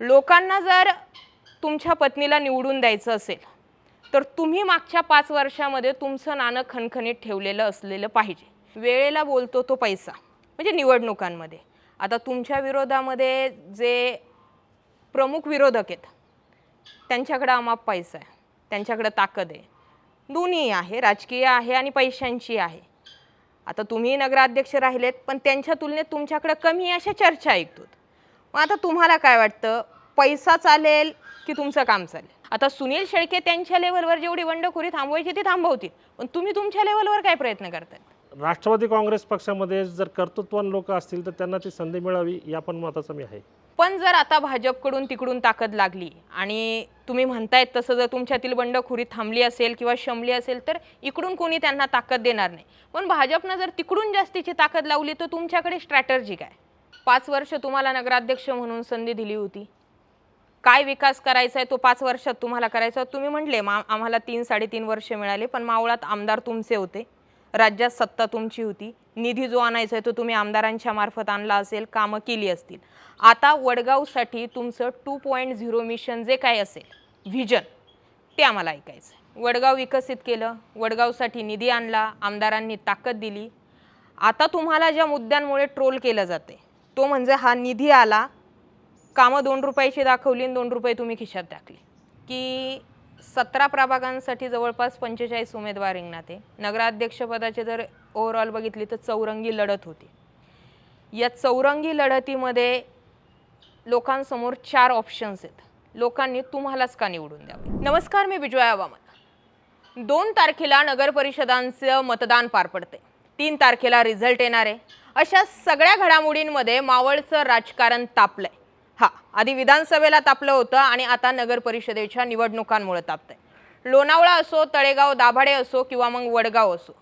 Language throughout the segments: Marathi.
लोकांना जर तुमच्या पत्नीला निवडून द्यायचं असेल तर तुम्ही मागच्या पाच वर्षामध्ये तुमचं नाणं खणखणीत ठेवलेलं असलेलं पाहिजे. वेळेला बोलतो तो पैसा म्हणजे निवडणुकांमध्ये. आता तुमच्या विरोधामध्ये जे प्रमुख विरोधक आहेत त्यांच्याकडं अमाप पैसा आहे त्यांच्याकडं ताकद आहे. दोन्ही आहे राजकीय आहे आणि पैशांची आहे. आता तुम्ही नगराध्यक्ष राहिलेत पण त्यांच्या तुलनेत तुमच्याकडं कमी अशा चर्चा ऐकतो मग आता तुम्हाला काय वाटतं? पैसा चालेल की तुमचं काम चालेल? आता सुनील शेळके त्यांच्या लेवलवर जेवढी बंडखोरी थांबवायची ती थांबवतील. पण तुम्ही तुमच्या लेवलवर काय प्रयत्न करताय? राष्ट्रवादी काँग्रेस पक्षामध्ये जर कर्तृत्वान लोक असतील तर त्यांना ती संधी मिळावी या पण मताचा मी आहे. पण जर आता भाजपकडून तिकडून ताकद लागली आणि तुम्ही म्हणतायत तसं जर तुमच्यातील बंडखोरी थांबली असेल किंवा शमली असेल तर इकडून कोणी त्यांना ताकद देणार नाही. पण भाजपनं जर तिकडून जास्तीची ताकद लावली तर तुमच्याकडे स्ट्रॅटर्जी काय? पाच वर्ष तुम्हाला नगराध्यक्ष म्हणून संधी दिली होती. काय विकास करायचा आहे तो पाच वर्षात तुम्हाला करायचा? तुम्ही म्हटले मा आम्हाला तीन साडेतीन वर्ष मिळाले पण मावळात आमदार तुमचे होते. राज्यात सत्ता तुमची होती. निधी जो आणायचा आहे तो तुम्ही आमदारांच्या मार्फत आणला असेल कामं केली असतील. आता वडगावसाठी तुमचं टू पॉईंट झिरो मिशन जे काय असेल व्हिजन ते आम्हाला ऐकायचं आहे. वडगाव विकसित केलं वडगावसाठी निधी आणला आमदारांनी ताकद दिली. आता तुम्हाला ज्या मुद्द्यांमुळे ट्रोल केलं जाते तो म्हणजे हा निधी आला कामं दोन रुपयाची दाखवली आणि दोन रुपये तुम्ही खिशात टाकले. की सतरा प्रभागांसाठी जवळपास पंचेचाळीस उमेदवार रिंगणात आहे. नगराध्यक्षपदाचे जर ओव्हरऑल बघितली तर चौरंगी लढत होती. या चौरंगी लढतीमध्ये लोकांसमोर चार ऑप्शन्स आहेत. लोकांनी तुम्हालाच का निवडून द्यावे? नमस्कार मी विजया वामन दोन तारखेला नगर परिषदांचं मतदान पार पडते तीन तारखेला रिझल्ट येणार आहे. अशा सगळ्या घडामोडींमध्ये मावळचं राजकारण तापलंय. हा आधी विधानसभेला तापलं होतं आणि आता नगर परिषदेच्या निवडणुकांमुळे तापतंय. लोणावळा असो तळेगाव दाभाडे असो किंवा मग वडगाव असो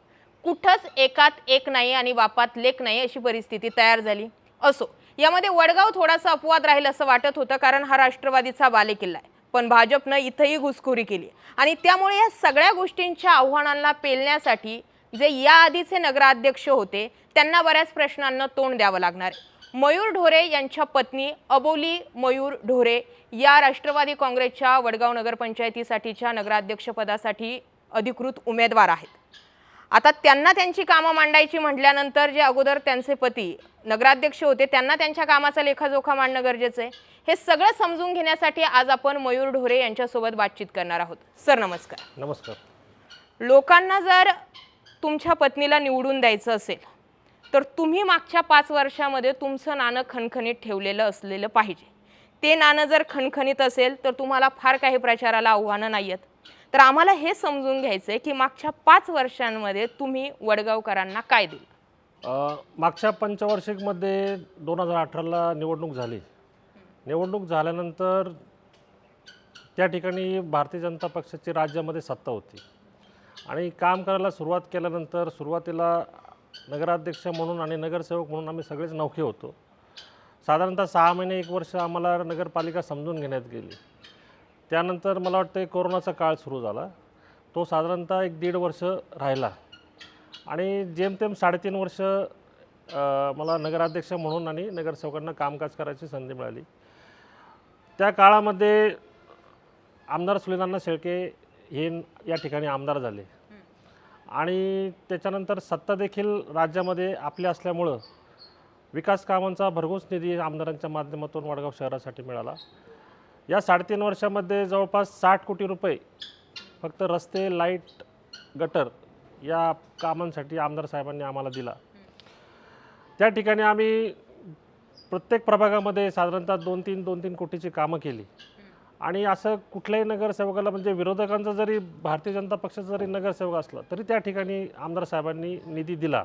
कुठंच एकात एक नाही आणि बापात लेख नाही अशी परिस्थिती तयार झाली. असो यामध्ये वडगाव थोडासा अपवाद राहील असं वाटत होतं कारण हा राष्ट्रवादीचा बालेकिल्ला आहे. पण भाजपनं इथंही घुसखोरी केली आणि त्यामुळे या सगळ्या गोष्टींच्या आव्हानांना पेलण्यासाठी जे या आधीचे नगराध्यक्ष होते त्यांना बऱ्याच प्रश्नांना तोंड द्यावं लागणार. मयूर ढोरे यांच्या पत्नी अबोली मयूर ढोरे या राष्ट्रवादी काँग्रेसच्या वडगाव नगरपंचायतीसाठीच्या नगराध्यक्षपदासाठी अधिकृत उमेदवार आहेत. आता त्यांना त्यांची कामं मांडायची म्हटल्यानंतर जे अगोदर त्यांचे पती नगराध्यक्ष होते त्यांना त्यांच्या कामाचा लेखाजोखा मांडणं गरजेचं आहे. हे सगळं समजून घेण्यासाठी आज आपण मयूर ढोरे यांच्यासोबत बातचीत करणार आहोत. सर नमस्कार. नमस्कार. लोकांना जर तुमच्या पत्नीला निवडून द्यायचं असेल तर तुम्ही मागच्या पाच वर्षामध्ये तुमचं नाणं खणखणीत ठेवलेलं असलेलं पाहिजे. ते नाणं जर खणखणीत असेल तर तुम्हाला फार काही प्रचाराला आव्हानं नाही आहेत. तर आम्हाला हे समजून घ्यायचं आहे की मागच्या पाच वर्षांमध्ये तुम्ही वडगावकरांना काय दिलं? मागच्या पंचवार्षिकमध्ये दोन हजार अठराला निवडणूक झाली. निवडणूक झाल्यानंतर त्या ठिकाणी भारतीय जनता पक्षाची राज्यामध्ये सत्ता होती. आणि काम करायला सुरुवात केल्यानंतर सुरुवातीला नगराध्यक्ष म्हणून आणि नगरसेवक म्हणून आम्ही सगळेच नौखे होतो. साधारणतः सहा महिने एक वर्ष आम्हाला नगरपालिका समजून घेण्यात गेली. त्यानंतर मला वाटतं कोरोनाचा काळ सुरू झाला. तो साधारणतः एक दीड वर्ष राहिला. आणि जेमतेम साडेतीन वर्ष मला नगराध्यक्ष म्हणून आणि नगरसेवकांना कामकाज करायची संधी मिळाली. त्या काळामध्ये आमदार सुलेनांना शेळके हे या ठिकाणी आमदार झाले. आणि त्याच्यानंतर सत्ता देखील राज्यामध्ये आपली असल्यामुळं विकास कामांचा भरघोस निधी आमदारांच्या माध्यमातून वडगाव शहरासाठी मिळाला. या साडेतीन वर्षामध्ये जवळपास साठ कोटी रुपये फक्त रस्ते लाइट गटर या कामांसाठी आमदार साहेबांनी आम्हाला दिला. त्या ठिकाणी आम्ही प्रत्येक प्रभागामध्ये साधारणतः दोन तीन दोन तीन कोटीची कामं केली. आणि असं कुठल्याही नगरसेवकाला म्हणजे विरोधकांचा जरी भारतीय जनता पक्षाचा जरी नगरसेवक असला तरी त्या ठिकाणी आमदार साहेबांनी निधी दिला.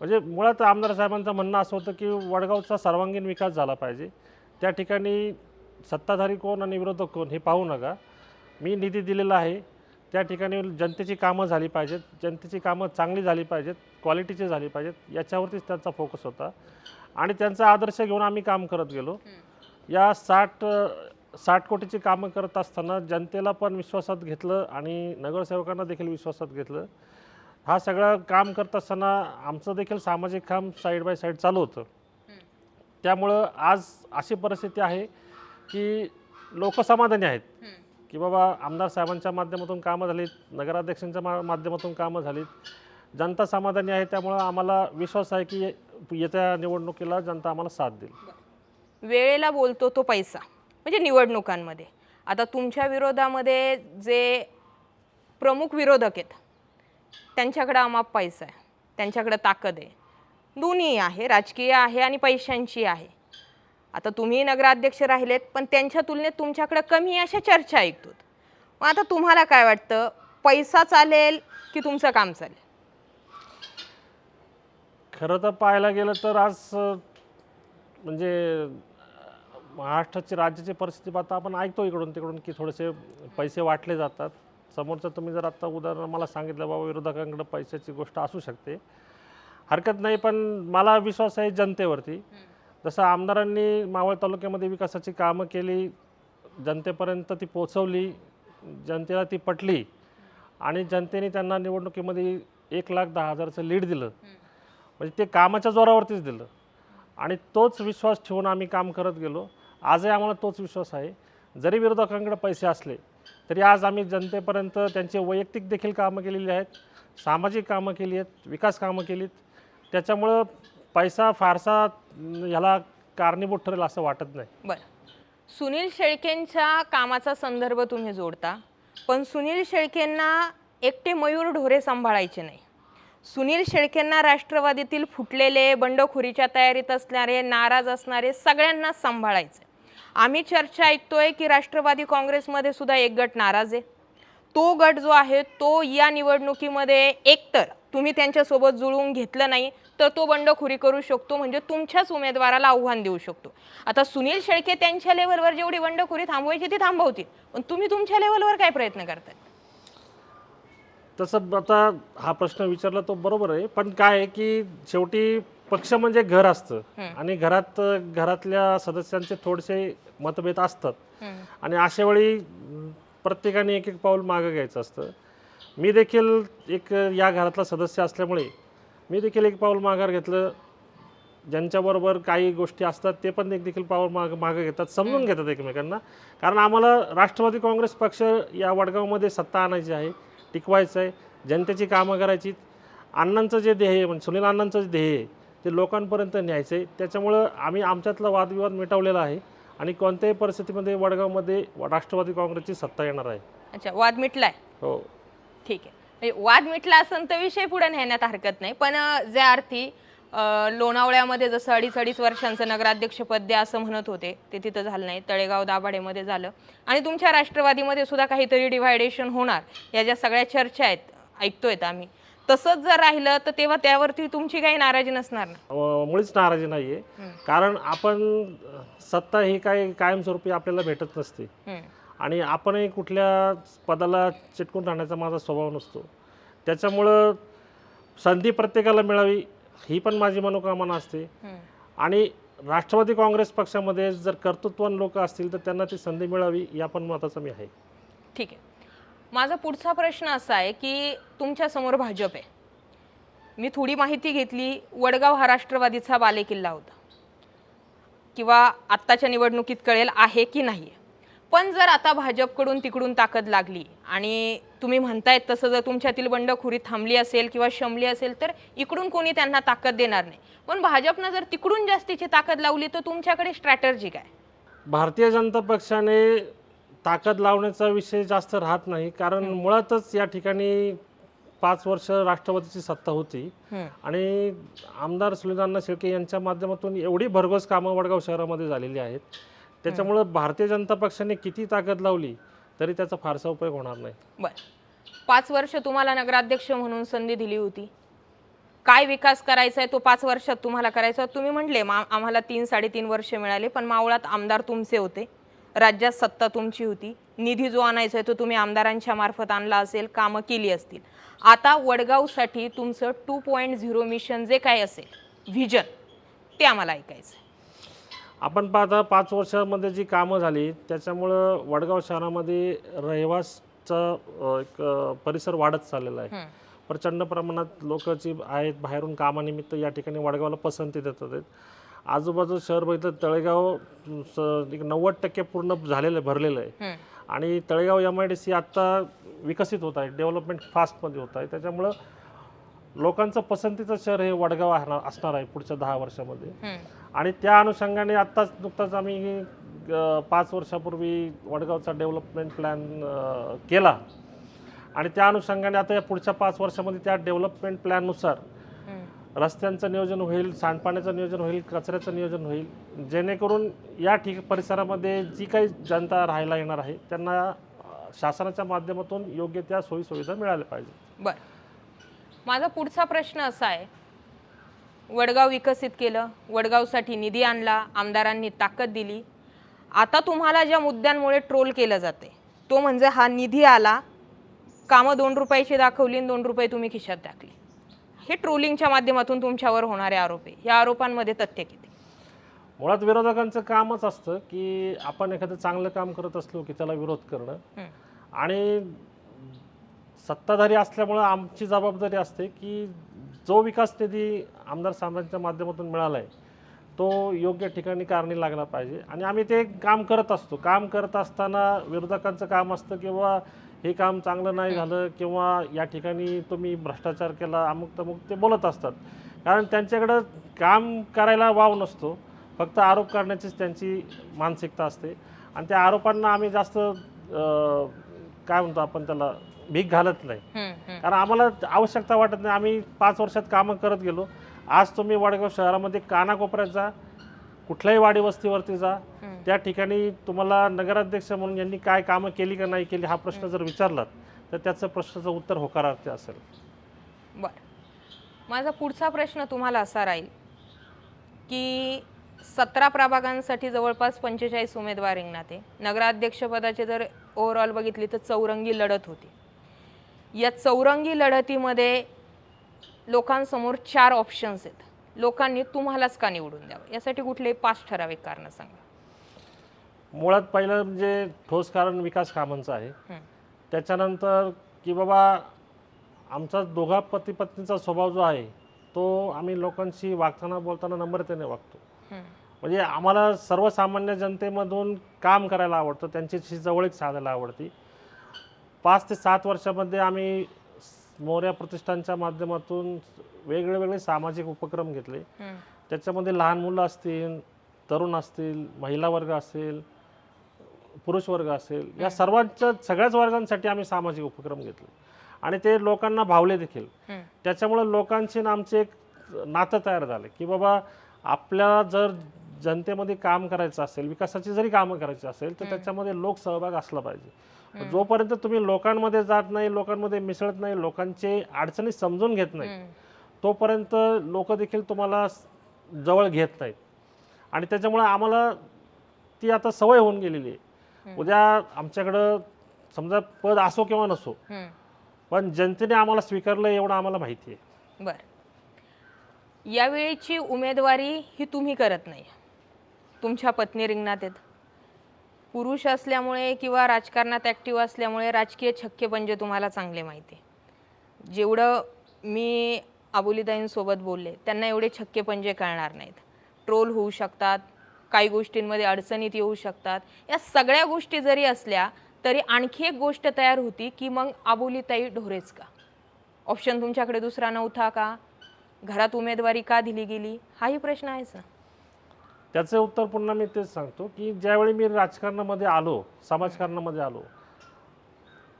म्हणजे मुळात आमदार साहेबांचं म्हणणं असं होतं की वडगावचा सर्वांगीण विकास झाला पाहिजे. त्या ठिकाणी सत्ताधारी कोण आणि विरोधक कोण हे पाहू नका. मी निधी दिलेला आहे. त्या ठिकाणी जनतेची कामं झाली पाहिजेत. जनतेची कामं चांगली झाली पाहिजेत. क्वालिटीची झाली पाहिजेत. याच्यावरतीच त्यांचा फोकस होता. आणि त्यांचा आदर्श घेऊन आम्ही काम करत गेलो. या साठ साठ कोटीची कामं करत असताना जनतेला पण विश्वासात घेतलं आणि नगरसेवकांना देखील विश्वासात घेतलं. हा सगळं काम करत असताना आमचं देखील सामाजिक काम साईड बाय साईड चालू होतं. त्यामुळं आज अशी परिस्थिती आहे की लोक समाधानी आहेत. की बाबा आमदार साहेबांच्या माध्यमातून कामं झालीत नगराध्यक्षांच्या मा माध्यमातून कामं झालीत. जनता समाधानी आहे त्यामुळं आम्हाला विश्वास आहे की येत्या निवडणुकीला जनता आम्हाला साथ देईल. वेळेला बोलतो तो पैसा. म्हणजे निवडणुकांमध्ये. आता तुमच्या विरोधामध्ये जे प्रमुख विरोधक आहेत त्यांच्याकडं अमाप पैसा आहे त्यांच्याकडं ताकद आहे. दोन्ही आहे राजकीय आहे आणि पैशांची आहे. आता तुम्ही नगराध्यक्ष राहिलेत पण त्यांच्या तुलनेत तुमच्याकडं कमी अशा चर्चा ऐकतो मग आता तुम्हाला काय वाटतं पैसा चालेल की तुमचं काम चालेल? खरं तर पाहायला गेलं तर आज म्हणजे महाराष्ट्राची राज्याची परिस्थिती पाहता आपण ऐकतो इकडून तिकडून की थोडेसे पैसे वाटले जातात. समोरचं तुम्ही जर आत्ता उदाहरण मला सांगितलं बाबा विरोधकांकडे पैशाची गोष्ट असू शकते. हरकत नाही पण मला विश्वास आहे जनतेवरती. जसं आमदारांनी मावळ तालुक्यामध्ये विकासाची कामं केली जनतेपर्यंत ती पोचवली जनतेला ती पटली आणि जनतेने त्यांना निवडणुकीमध्ये एक लाख दहा हजारचं लीड दिलं. म्हणजे ते कामाच्या जोरावरतीच दिलं. आणि तोच विश्वास ठेवून आम्ही काम करत गेलो. आजही आम्हाला तोच विश्वास आहे. जरी विरोधकांकडे पैसे असले तरी आज आम्ही जनतेपर्यंत त्यांचे वैयक्तिक देखील कामं केलेली आहेत सामाजिक कामं केली आहेत विकास कामं केलीत. त्याच्यामुळं पैसा फारसा ह्याला कारणीभूत ठरेल असं वाटत नाही. बरं. सुनील शेळकेंच्या कामाचा संदर्भ तुम्ही जोडता पण सुनील शेळकेंना एकटे मयूर ढोरे सांभाळायचे नाही. सुनील शेळकेंना राष्ट्रवादीतील फुटलेले बंडखोरीच्या तयारीत असणारे नाराज असणारे सगळ्यांना सांभाळायचे आम्ही चर्चा ऐकतोय की राष्ट्रवादी काँग्रेसमध्ये सुद्धा एक गट नाराज आहे. तो गट जो आहे तो या निवडणुकीमध्ये एकतर तुम्ही त्यांच्यासोबत जुळवून घेतलं नाही तर तो बंडखोरी करू शकतो म्हणजे तुमच्याच उमेदवाराला आव्हान देऊ शकतो. आता सुनील शेळके त्यांच्या लेवलवर जेवढी बंडखोरी थांबवायची ती थांबवतील. पण तुम्ही तुमच्या लेवलवर काय प्रयत्न करताय? तसं आता हा प्रश्न विचारला तो बरोबर आहे. पण काय आहे की शेवटी पक्ष म्हणजे घर असतं. आणि घरात घरातल्या सदस्यांचे थोडेसे मतभेद असतात. आणि अशा वेळी प्रत्येकाने एक एक पाऊल मागं घ्यायचं असतं. मी देखील एक या घरातला सदस्य असल्यामुळे मी देखील एक पाऊल माघार घेतलं. ज्यांच्याबरोबर काही गोष्टी असतात ते पण एक देखील पाऊल माग मागं घेतात समजून घेतात एकमेकांना. कारण आम्हाला राष्ट्रवादी काँग्रेस पक्ष या वडगावमध्ये सत्ता आणायची आहे टिकवायचं आहे. जनतेची कामं करायची अण्णांचं जे ध्येय आहे म्हणजे सुनील अण्णांचं जे ध्येय आहे ते लोकांपर्यंत न्यायचं. आहे त्याच्यामुळं आम्ही आमच्यातला वादविवाद मिटवलेला आहे आणि कोणत्याही परिस्थितीमध्ये वडगावमध्ये राष्ट्रवादी काँग्रेसची सत्ता येणार आहे. अच्छा वाद मिटलाय? हो. ठीक आहे. म्हणजे वाद मिटला असेल तर विषय पुढे नेण्यात हरकत नाही. पण अं, जे अर्थी लोणावळ्यामध्ये जसं अडीच अडीच वर्षांचं नगराध्यक्षपद द्या असं म्हणत होते ते तिथं झालं नाही. तळेगाव दाभाडेमध्ये झालं. आणि तुमच्या राष्ट्रवादीमध्ये सुद्धा काहीतरी डिव्हायडेशन होणार. या ज्या सगळ्या चर्चा आहेत ऐकतोयत आम्ही. तसंच जर राहिलं तर तेव्हा त्यावरती तुमची काही नाराजी नसणार ना? अं, मुळीच नाराजी नाही आहे कारण आपण सत्ता ही काही कायमस्वरूपी आपल्याला भेटत नसते. हम्म. आणि आपणही कुठल्या पदाला चिटकून राहण्याचा माझा स्वभाव नसतो. त्याच्यामुळं संधी प्रत्येकाला मिळावी ही पण माझी मनोकामना असते. हम्म. आणि राष्ट्रवादी काँग्रेस पक्षामध्ये जर कर्तृत्वान लोक असतील तर त्यांना ती संधी मिळावी या पण मताचा मी आहे. ठीक आहे. माझा पुढचा प्रश्न असा आहे की तुमच्यासमोर भाजप आहे. मी थोडी माहिती घेतली वडगाव हा राष्ट्रवादीचा बालेकिल्ला होता. किंवा आत्ताच्या निवडणुकीत कळेल आहे की नाही. पण जर आता भाजपकडून तिकडून ताकद लागली आणि तुम्ही म्हणतायत तसं जर तुमच्यातील बंडखोरी थांबली असेल किंवा शमली असेल तर इकडून कोणी त्यांना ताकद देणार नाही. पण भाजपनं जर तिकडून जास्तीची ताकद लावली तर तुमच्याकडे स्ट्रॅटर्जी काय? भारतीय जनता पक्षाने ताकद लावण्याचा विषय जास्त राहत नाही. कारण मुळातच या ठिकाणी पाच वर्ष राष्ट्रवादीची सत्ता होती. आणि आमदार सुनीलांना शेळके यांच्या माध्यमातून एवढी भरघोस कामं वडगाव शहरामध्ये झालेली आहेत. त्याच्यामुळं भारतीय जनता पक्षाने किती ताकद लावली तरी त्याचा फारसा उपयोग होणार नाही. बरं. पाच वर्ष तुम्हाला नगराध्यक्ष म्हणून संधी दिली होती. काय विकास करायचा आहे तो पाच वर्षात तुम्हाला करायचा? तुम्ही म्हटले आम्हाला तीन साडेतीन वर्ष मिळाले पण मावळात आमदार तुमचे होते. राज्यात सत्ता तुमची होती निधी जो आणायचा आहे तो तुम्ही आमदारांच्या मार्फत आणला असेल कामं केली असतील आता वडगावसाठी तुमचं टू पॉईंट झिरो मिशन जे काय असेल व्हिजन ते आम्हाला ऐकायचं. आपण पाहता पाच वर्षामध्ये जी कामं झाली त्याच्यामुळं वडगाव शहरामध्ये रहिवासचा एक परिसर वाढत चाललेला आहे. प्रचंड प्रमाणात लोक जी आहेत बाहेरून कामानिमित्त या ठिकाणी वडगावला पसंती देतात आहेत आजूबाजू शहर बघितलं तळेगाव स- एक नव्वद टक्के पूर्ण झालेलं आहे भरलेलं आहे. आणि Talegaon M I D C आत्ता विकसित होत आहे डेव्हलपमेंट फास्टमध्ये होत आहे त्याच्यामुळं लोकांचं पसंतीचं शहर हे वडगाव असणार असणार आहे पुढच्या दहा वर्षामध्ये हम्म. आणि त्या अनुषंगाने आत्ताच नुकताच आम्ही अ, पाच वर्षापूर्वी वडगावचा डेव्हलपमेंट प्लॅन केला आणि त्या अनुषंगाने आता या पुढच्या पाच वर्षामध्ये त्या डेव्हलपमेंट प्लॅननुसार. रस्त्यांचं नियोजन होईल सांडपाण्याचं नियोजन होईल कचऱ्याचं नियोजन होईल. जेणेकरून या ठिक परिसरामध्ये जी काही जनता राहायला येणार आहे त्यांना शासनाच्या माध्यमातून योग्य त्या सोयीसुविधा मिळाल्या पाहिजे बर. माझा पुढचा प्रश्न असा आहे. वडगाव विकसित केलं वडगावसाठी निधी आणला आमदारांनी ताकद दिली. आता तुम्हाला ज्या मुद्द्यांमुळे ट्रोल केलं जाते तो म्हणजे हा निधी आला कामं दोन रुपयाची दाखवली आणि दोन रुपये तुम्ही खिशात टाकली. हे ट्रोलिंगच्या माध्यमातून तुमच्यावर होणारे आरोप. आहे या आरोपांमध्ये तथ्य किती? मुळात विरोधकांचं कामच असतं की आपण एखादं चांगलं काम करत असलो की त्याला विरोध करणं. आणि सत्ताधारी असल्यामुळं आमची जबाबदारी असते की जो विकास निधी आमदार साहेबांच्या माध्यमातून मिळाला आहे तो योग्य ठिकाणी कारणी लागला पाहिजे. आणि आम्ही ते काम करत असतो. काम करत असताना विरोधकांचं काम असतं किंवा हे काम चांगलं नाही झालं किंवा या ठिकाणी तुम्ही भ्रष्टाचार केला अमुक तमुक ते बोलत असतात. कारण त्यांच्याकडं काम करायला वाव नसतो. फक्त आरोप करण्याचीच त्यांची मानसिकता असते. आणि त्या आरोपांना आम्ही जास्त काय म्हणतो आपण त्याला भीक घालत नाही. कारण आम्हाला आवश्यकता वाटत नाही. आम्ही पाच वर्षात कामं करत गेलो. आज तुम्ही वडगाव शहरामध्ये कानाकोपऱ्यात जा कुठल्याही वाडी वस्तीवरती जा. त्या ठिकाणी तुम्हाला नगराध्यक्ष म्हणून यांनी काय कामं केली का नाही केली हा प्रश्न जर विचारलात तर त्याचं प्रश्नाचं उत्तर होकारार्थी असेल. बर. माझा पुढचा प्रश्न तुम्हाला असा राहील की सतरा प्रभागांसाठी जवळपास पंचेचाळीस उमेदवार रिंगणात आहे. नगराध्यक्षपदाचे जर ओव्हरऑल बघितली तर चौरंगी लढत होती. या चौरंगी लढतीमध्ये लोकांसमोर चार ऑप्शन्स आहेत. लोकांनी तुम्हालाच का निवडून द्यावं? यासाठी कुठलेही पाच ठराविक कारण सांगा. मुळात पहिलं म्हणजे ठोस कारण विकास कामांचं आहे. त्याच्यानंतर की बाबा आमचा दोघा पती पत्नीचा स्वभाव जो आहे तो आम्ही लोकांशी वागताना बोलताना नम्रतेने वागतो. म्हणजे आम्हाला सर्वसामान्य जनतेमधून काम करायला आवडतं त्यांच्याशी जवळीक साधायला आवडते. पाच ते सात वर्षामध्ये आम्ही मोर्या प्रतिष्ठानच्या माध्यमातून वेगळे वेगळे सामाजिक उपक्रम घेतले. त्याच्यामध्ये लहान मुलं असतील तरुण असतील महिला वर्ग असेल पुरुष वर्ग असेल या सर्वांच्या सगळ्याच वर्गांसाठी आम्ही सामाजिक उपक्रम घेतले. आणि ते लोकांना भावले देखील. त्याच्यामुळे लोकांची ना आमचे एक नातं तयार झालं की बाबा आपल्याला जर जनतेमध्ये काम करायचं असेल विकासाची जरी कामं करायची असेल तर त्याच्यामध्ये लोक सहभाग असला पाहिजे. जोपर्यंत तुम्ही लोकांमध्ये जात नाही लोकांमध्ये मिसळत नाही लोकांचे अडचणी समजून घेत नाही तोपर्यंत लोक देखील तुम्हाला जवळ घेत नाहीत. आणि त्याच्यामुळे आम्हाला ती आता सवय होऊन गेलेली आहे. उद्या आमच्याकडं समजा पद असो किंवा नसो. पण जनतेने आम्हाला स्वीकारलं एवढं आम्हाला माहिती आहे. बर. यावेळीची उमेदवारी ही तुम्ही करत नाही. तुमच्या पत्नी रिंगणात आहेत. पुरुष असल्यामुळे किंवा राजकारणात ॲक्टिव्ह असल्यामुळे राजकीय छक्के पंजे तुम्हाला चांगले माहिती आहे. जेवढं मी अबोलीताईंसोबत बोलले त्यांना एवढे छक्के पंजे कळणार नाहीत. ट्रोल होऊ शकतात काही गोष्टींमध्ये अडचणीत येऊ शकतात. या सगळ्या गोष्टी जरी असल्या तरी आणखी एक गोष्ट तयार होती की मग अबोलीताई ढोरेच का? ऑप्शन तुमच्याकडे दुसरा नव्हता का? घरात उमेदवारी का दिली गेली? हाही प्रश्न आहे सर. त्याचं उत्तर पुन्हा मी तेच सांगतो की ज्यावेळी मी राजकारणामध्ये आलो समाजकारणामध्ये आलो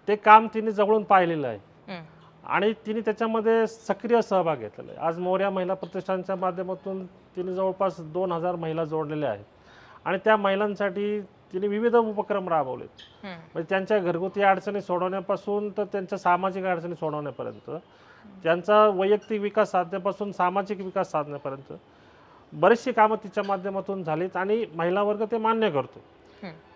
ते काम तिने जवळून पाहिलेलं आहे. आणि तिने त्याच्यामध्ये सक्रिय सहभाग घेतलेला आहे. आज मोर्या महिला प्रतिष्ठानच्या माध्यमातून तिने जवळपास दोन हजार महिला जोडलेल्या आहेत. आणि त्या महिलांसाठी तिने विविध उपक्रम राबवलेत. म्हणजे त्यांच्या घरगुती अडचणी सोडवण्यापासून तर त्यांच्या सामाजिक अडचणी सोडवण्यापर्यंत त्यांचा वैयक्तिक विकास साधण्यापासून सामाजिक विकास साधण्यापर्यंत बरीचशी कामं तिच्या माध्यमातून झालीत आणि महिला वर्ग ते मान्य करतो.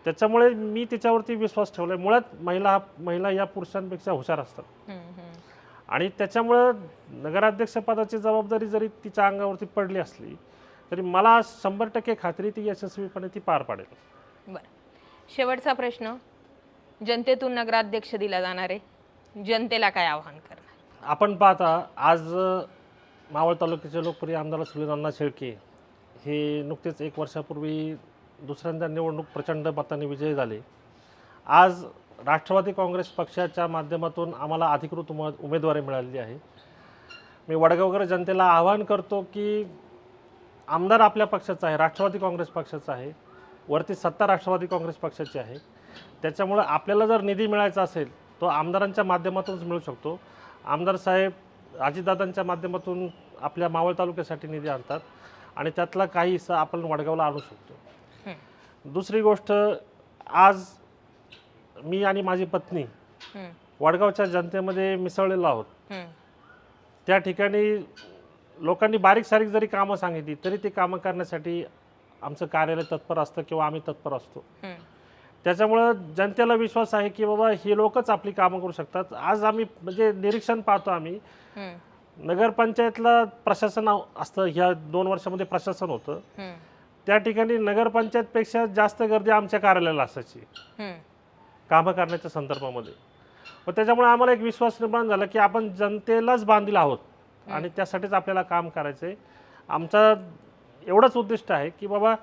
त्याच्यामुळे मी तिच्यावरती विश्वास ठेवला मुळात महिला हा महिला या पुरुषांपेक्षा हुशार असतात. आणि त्याच्यामुळं नगराध्यक्षपदाची जबाबदारी जरी तिच्या अंगावरती पडली असली तरी मला शंभर टक्के खात्री ती यशस्वीपणे ती पार पाडेल. बरं. शेवटचा प्रश्न. जनतेतून नगराध्यक्ष दिला जाणार आहे. जनतेला काय आव्हान करणार? आपण पाहता आज मावळ तालुक्याचे लोकप्रिय आमदार सुनील अण्णा शेळके हे नुकतेच एक वर्षापूर्वी दुसऱ्यांदा निवडणूक प्रचंड मताने विजयी झाले. आज राष्ट्रवादी काँग्रेस पक्षाच्या माध्यमातून आम्हाला अधिकृत उम उमेदवारी मिळालेली आहे. मी वडगावकर जनतेला आवाहन करतो की आमदार आपल्या पक्षाचा आहे राष्ट्रवादी काँग्रेस पक्षाचा आहे वरती सत्ता राष्ट्रवादी काँग्रेस पक्षाची आहे. त्याच्यामुळं आपल्याला जर निधी मिळायचा असेल तो आमदारांच्या माध्यमातूनच मिळू शकतो. आमदार साहेब अजितदादांच्या माध्यमातून आपल्या मावळ तालुक्यासाठी निधी आणतात आणि त्यातला काही हिस्सा आपण वडगावला आणू शकतो. दुसरी गोष्ट आज मी आणि माझी पत्नी वडगावच्या जनतेमध्ये मिसळलेलो आहोत. त्या ठिकाणी लोकांनी बारीक सारीक जरी कामं सांगितली तरी ते कामं करण्यासाठी आमचं कार्यालय तत्पर असतं किंवा आम्ही तत्पर असतो. त्याच्यामुळं जनतेला विश्वास आहे की बाबा हे लोकच आपली कामं करू शकतात. आज आम्ही म्हणजे निरीक्षण पाहतो आम्ही. नगरपंचायतला प्रशासन असतं. ह्या दोन वर्षामध्ये प्रशासन होतं. त्या ठिकाणी नगरपंचायतपेक्षा जास्त गर्दी आमच्या कार्यालयाला असायची. कामं करण्याच्या संदर्भामध्ये. व त्याच्यामुळे आम्हाला एक विश्वास निर्माण झाला की आपण जनतेलाच बांधील आहोत. आणि त्यासाठीच आपल्याला काम करायचं आहे आमचा एवढंच उद्दिष्ट आहे की बाबा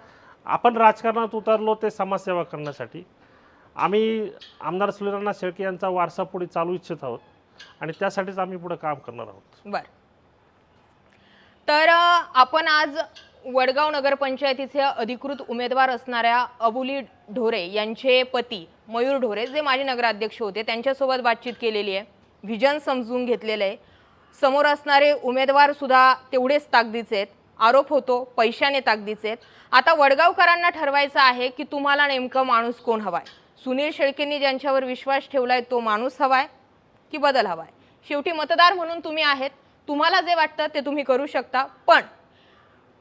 आपण राजकारणात उतरलो ते समाजसेवा करण्यासाठी. आम्ही आमदार सुलेनाना शेळके यांचा वारसा पुढे चालू इच्छित आहोत आणि त्यासाठीच आम्ही पुढे काम करणार आहोत. बर. तर आपण आज वडगाव नगरपंचायतीचे अधिकृत उमेदवार असणाऱ्या अबुली ढोरे यांचे पती मयूर ढोरे जे माजी नगराध्यक्ष होते त्यांच्यासोबत बातचीत केलेली आहे. व्हिजन समजून घेतलेलं आहे. समोर असणारे उमेदवार सुद्धा तेवढेच ताकदीचे आहेत. आरोप होतो पैशाने ताकदीचे आहेत. आता वडगावकरांना ठरवायचं आहे की तुम्हाला नेमकं माणूस कोण हवाय? सुनील शेळकेंनी ज्यांच्यावर विश्वास ठेवलाय तो माणूस हवाय की बदल हवाय? शेवटी मतदार म्हणून तुम्ही आहेत. तुम्हाला जे वाटतं ते तुम्ही करू शकता. पण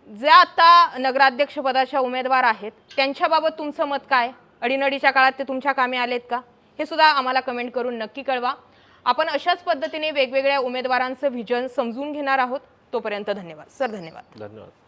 जे आता नगराध्यक्षपदाच्या उमेदवार आहेत त्यांच्याबाबत तुमचं मत काय? अडीनडीच्या काळात ते तुमच्या कामी आलेत का? हे सुद्धा आम्हाला कमेंट करून नक्की कळवा. आपण अशाच पद्धतीने वेगवेगळ्या उमेदवारांचं व्हिजन समजून घेणार आहोत. तोपर्यंत धन्यवाद. सर धन्यवाद. धन्यवाद.